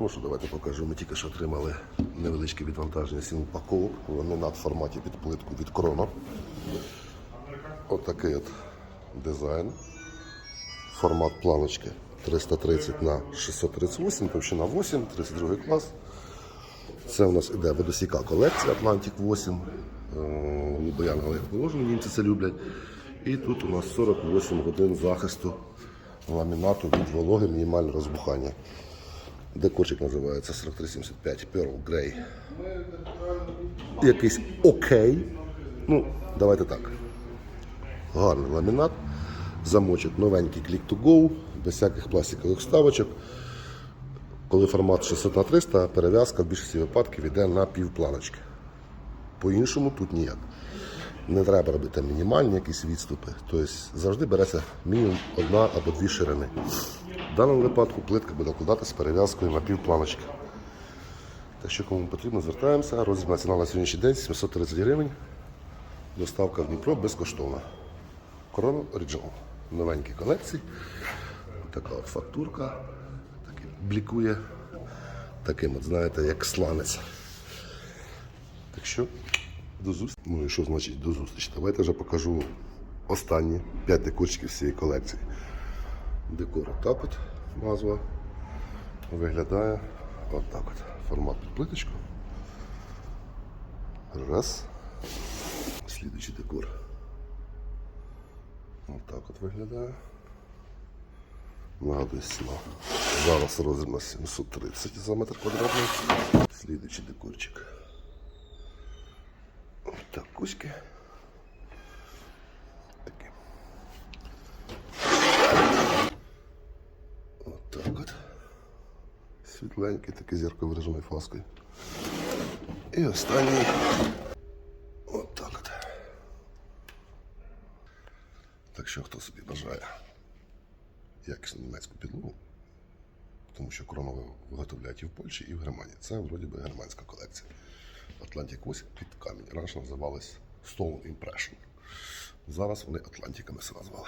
Ну давайте покажу. Ми тільки що отримали невеличке відвантаження сім упаковок. Вони над форматі під плитку від Кроно. Отакий от дизайн. Формат планочки 330 на 638, товщина 8, 32 клас. Це у нас іде водосіка колекція Atlantic 8. Лубояна як положено, німці це люблять. І тут у нас 48 годин захисту ламінату від вологи, мінімальне розбухання. Декорчик називається 4375 Pearl Grey. Якийсь окей. Ну, давайте так. Гарний ламінат. Замочок новенький Click to Go, без всяких пластикових вставочок. Коли формат 600 на 300, перев'язка в більшості випадків йде на півпланочки. По-іншому тут ніяк. Не треба робити мінімальні якісь відступи. Тобто завжди береться мінімум одна або дві ширини. Даному випадку плитка буде вкладати з перев'язкою на півпланочки. Так що кому потрібно, звертаємося. Розмірна ціна на сьогоднішній день 730 гривень. Доставка в Дніпро безкоштовна. Корона Original. Новенькі колекції. Така от фактурка. Так і блікує. Таким, от, знаєте, як сланець. Так що до зустрічі. Ну і що значить до зустрічі? Давайте вже покажу останні 5 декорчиків з цієї колекції. Декор отак от назва виглядає отак от. Формат під плиточку. Раз. Слідуючий декор. Отак от виглядає. Нагадую ціна. Зараз розмір на 730 за метр квадратний. Слідуючий декорчик. Так, кузьки. Такі. Отак от. Світленький, такий зірковираженою фаскою. І останній. Отак от. Так що, хто собі бажає якісну німецьку підлогу, тому що кронове виготовляють і в Польщі, і в Германії. Це вроді би германська колекція. Atlantic 8 під камінь. Раніше називалась Stone Impression. Зараз вони Атлантиками все назвали.